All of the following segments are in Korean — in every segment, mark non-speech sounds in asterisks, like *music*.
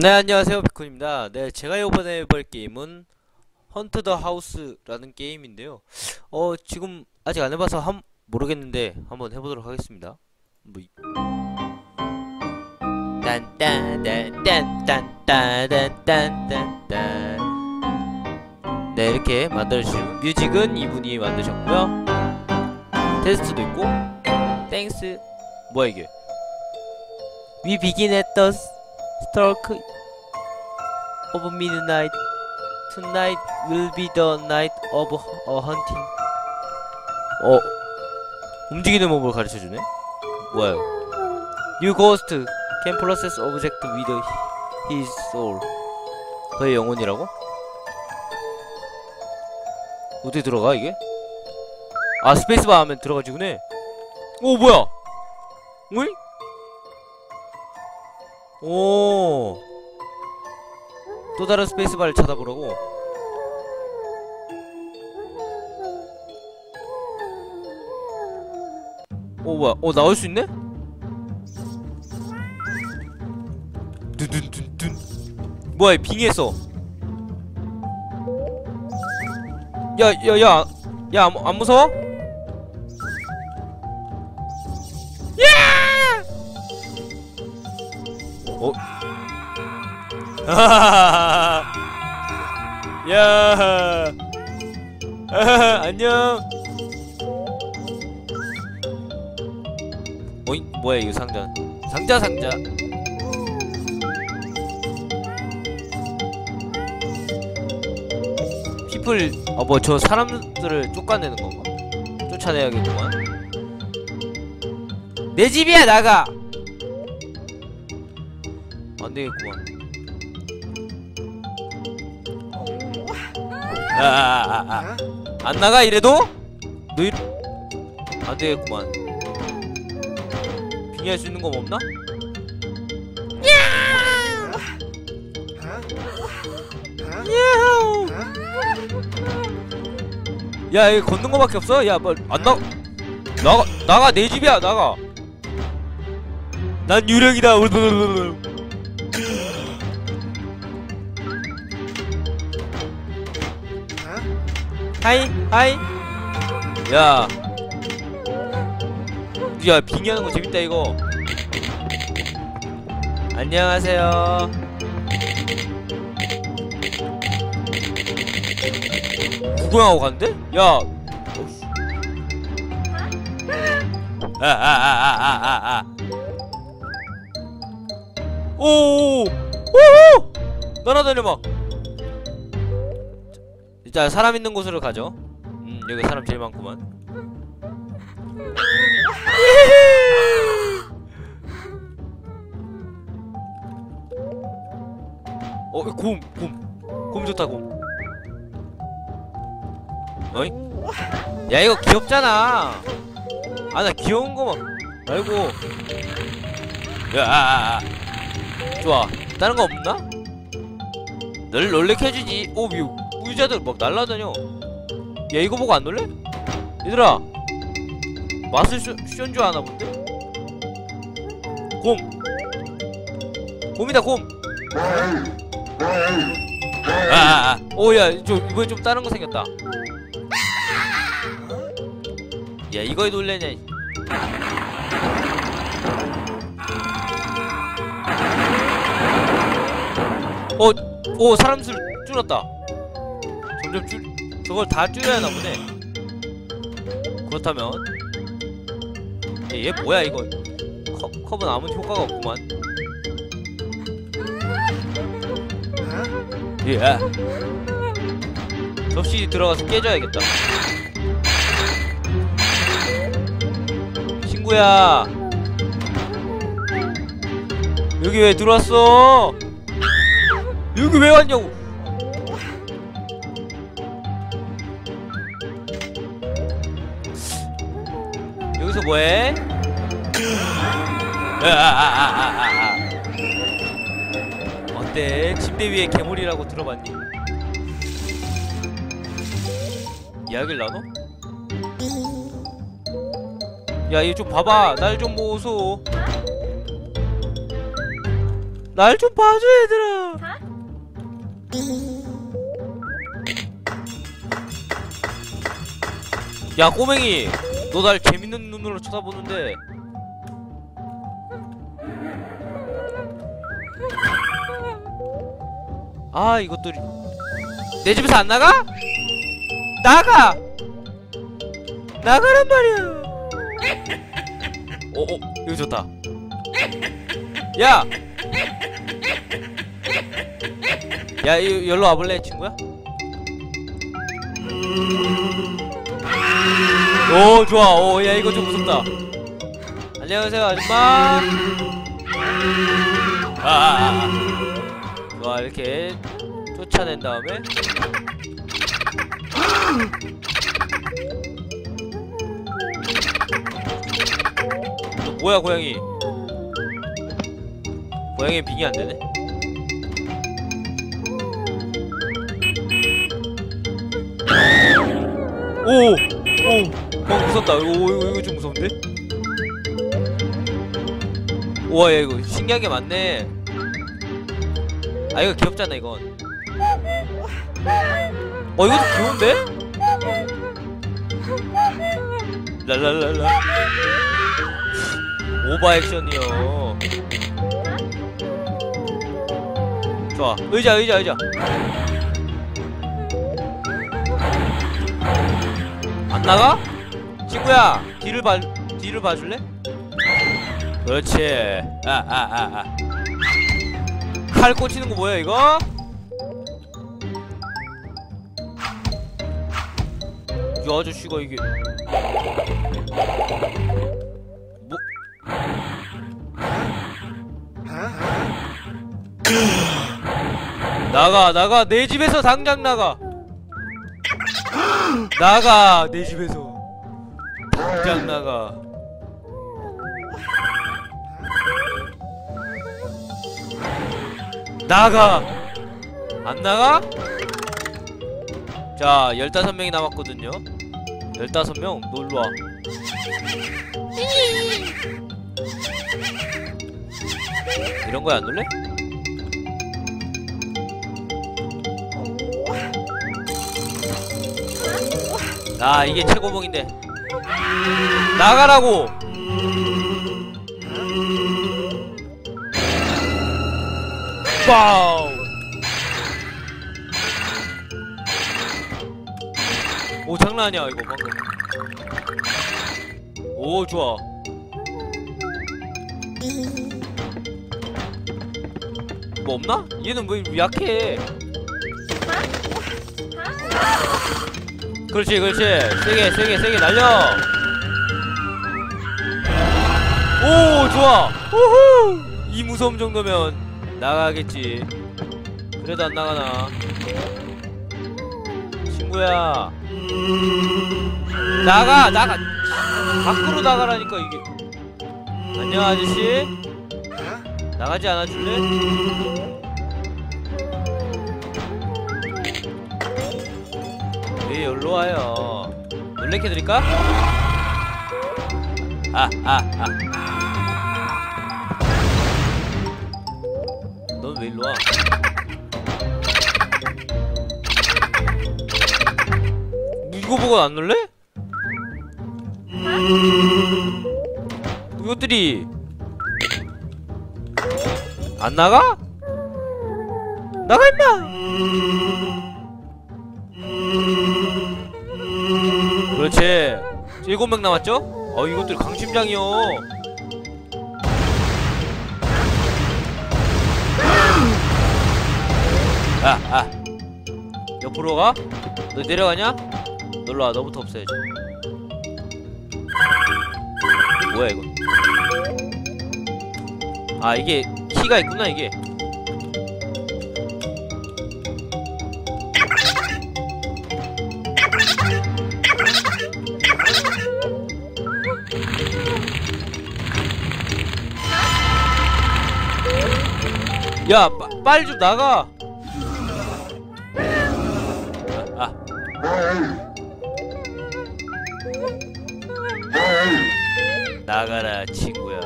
네 안녕하세요 비콘입니다. 네 제가 이번에 해볼 게임은 헌트 더 하우스라는 게임인데요. 어 지금 아직 안 해봐서 한 모르겠는데 한번 해보도록 하겠습니다. 뭐 이- 딴딴딴딴딴딴딴딴딴 네 이렇게 만들어주시고 뮤직은 이분이 만드셨고요. 테스트도 있고. 땡스 뭐야 이게? We begin at the stroke of midnight. Tonight will be the night of a hunting. 어, 움직이는 몸을 가르쳐주네. 뭐야? You ghost can process object with his soul. 그의 영혼이라고? 어디 들어가 이게? 아 스페이스바 하면 들어가지구네. 오 뭐야? 어이? 오. 또 다른 스페이스바를 찾아보라고. 오 뭐야? 어 나올 수 있네? 둔둔둔둔. 뭐야? 빙의했어. 야야야 야, 안, 안 무서워? *laughs* 야, *laughs* 안녕. 어이, 뭐야 이거 상자? 상자 상자. 피플, 어뭐 저 사람들을 쫓아내는 건가? 쫓아내야겠구만. 내 집이야 나가. 안 되겠구만. 아, 아, 아, 아. 안 나가 이래도? 너 이래? 안 되겠구만. 빙의할 수 있는 거 없나? 야호! 야, 여기 걷는 거밖에 없어? 야, 뭐, 안 나, 나가, 나가, 내 집이야, 나가. 난 유령이다. 울불불불. 하이, 하이. 야. 야, 빙의하는 거 재밌다, 이거. 안녕하세요. 구경하고 갔는데? 야. 아, 아, 아, 아, 아, 아, 아. 오, 오, 오, 날아다녀 막. 일단 사람 있는 곳으로 가죠. 음, 여기 사람 제일 많구만. 어, 곰, 곰, 곰 좋다 곰. 어이? 야 이거 귀엽잖아. 아 나 귀여운 거만 말고. 야, 아, 아, 아. 좋아. 다른 거 없나? 널 놀래켜주지. 오, 미 의자들 막 날라다녀. 야 이거 보고 안 놀래? 얘들아, 맛을 쇼, 쇼인 줄 아나 본데? 곰. 곰이다 곰. 아, 아, 아. 오야, 좀 이번에 좀 다른 거 생겼다. 야 이거에 놀래냐? 이. 어, 오 사람 수 줄었다. 점점 줄 저걸 다 줄여야 하나 보네. 그렇다면 얘, 얘 뭐야 이거? 컵 컵은 아무 효과가 없구만. 예. 접시 들어가서 깨줘야겠다. 친구야. 여기 왜 들어왔어? 여기 왜 왔냐고? 아아아아아아 어때? 침대 위에 괴물이라고 들어봤니? 이야기를 나눠? 야, 얘 좀 봐봐. 날 좀 보소. 날 좀 봐줘 얘들아 야 꼬맹이 너 날 재밌는 눈으로 쳐다보는데 아 이것들이 내 집에서 안 나가? 나가! 나가란 말이야 어, 어, 이거 좋다 야! 야, 이, 열로 와볼래, 친구야? 오, 좋아. 오, 야, 이거 좀 무섭다. 안녕하세요, 아줌마. 아, 아, 아. 좋아, 이렇게 쫓아낸 다음에. 너 뭐야, 고양이? 고양이 빙이 안 되네. 오! 오! 방 무섭다. 이거, 이거, 이거 좀 무서운데? 우와, 야, 이거 신기한 게 많네. 아, 이거 귀엽잖아, 이건. 어, 이것도 귀여운데? 랄랄랄라. 오버 액션이요. 좋아. 의자, 의자, 의자. 안 나가? 친구야, 뒤를 봐, 뒤를 봐줄래? 그렇지. 아, 아, 아, 아. 칼 꽂히는 거 뭐야, 이거? 이 아저씨가 이게. 뭐. 나가, 나가, 내 집에서 당장 나가! 나가 내 집에서 당장 나가. 나가. 안 나가? 자 15명이 남았거든요. 15명 놀러와. 이런 거에 안 놀래? 아 이게 최고봉인데 나가라고. 와우. 오 장난 아니야 이거 방금. 오 좋아. 뭐 없나? 얘는 왜 약해? 그렇지 그렇지. 세게 세게 세게 날려 오 좋아 우후 이 무서움 정도면 나가겠지 그래도 안 나가나 친구야 나가 나가 밖으로 나가라니까 이게 안녕 아저씨 나가지 않아줄래? 왜 여기로 와요? 놀래켜드릴까? 아, 아, 아. 넌 이거 보고 안 놀래? 이것들이 안 나가? 나가 임마! 그렇지 일곱 명 남았죠? 어 이것들 강심장이요 아, 아. 옆으로 가? 너 내려가냐? 놀러와 너부터 없애야지. 뭐야 이거? 아 이게 키가 있구나 이게. 야, 빠, 빨리 좀 나가. 아, 아. 나가라 친구야.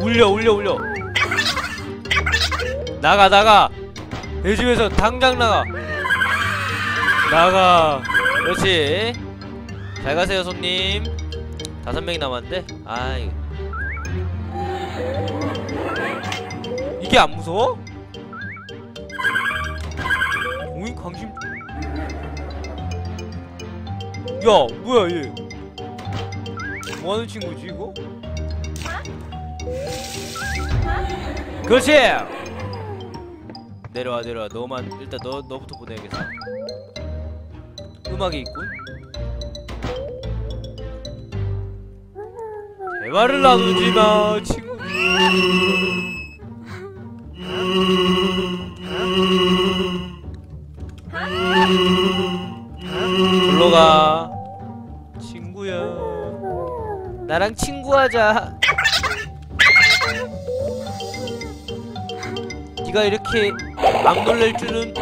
울려 울려 울려. 나가 나가. 내 집에서 당장 나가. 나가. 그렇지. 잘 가세요 손님. 다섯 명이 남았는데? 아이. 이게 안 무서워? 오잉 광심. 야 뭐야 얘? 뭐하는 친구지 이거? 그렇지! 내려와 내려와. 너만 일단 너 너부터 보내야겠어. 음악이 있군. 대화를 나누지 마 친구 친구하자. 네가 이렇게 안 놀랄 줄은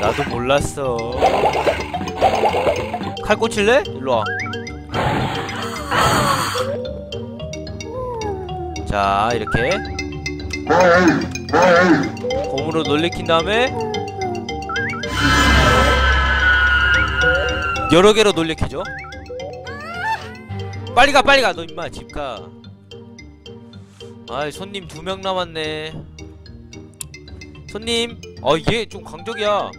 나도 몰랐어. 칼 꽂힐래? 일로와. 자 이렇게. 곰으로 놀래킨 다음에 여러 개로 놀래키죠 빨리 가 빨리 가너 임마 집가. 아이 손님 두 명 남았네. 손님. 어얘 좀 강적이야.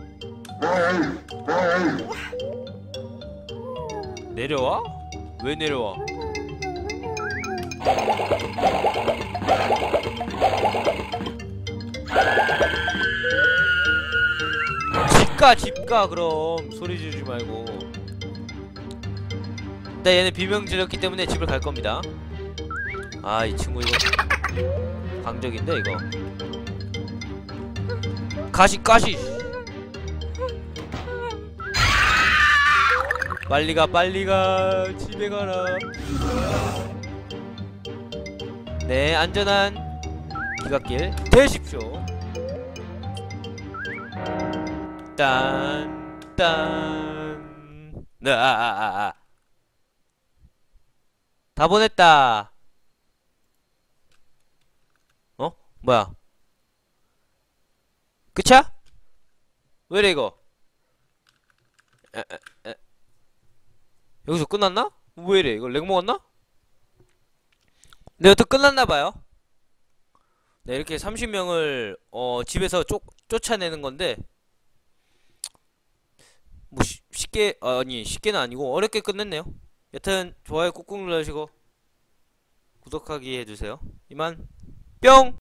내려와? 왜 내려와? 집가 집가 그럼. 소리 지르지 말고 네 얘네 비명 질렀기 때문에 집을 갈 겁니다. 아 이 친구 이거 강적인데 이거. 가시 가시! 빨리 가 빨리 가. 집에 가라. 네 안전한 기갓길 되십시오. 딴딴. 네, 아, 아, 아, 아. 다 보냈다 어? 뭐야 끝이야? 왜래 이거 에, 에, 에. 여기서 끝났나? 왜래 이거 렉 먹었나? 네 여튼 끝났나봐요 네 이렇게 30명을 어 집에서 쫓, 쫓아내는 건데 뭐 쉬, 쉽게 아니 쉽게는 아니고 어렵게 끝냈네요 여튼 좋아요 꾹꾹 눌러주시고 구독하기 해주세요. 이만 뿅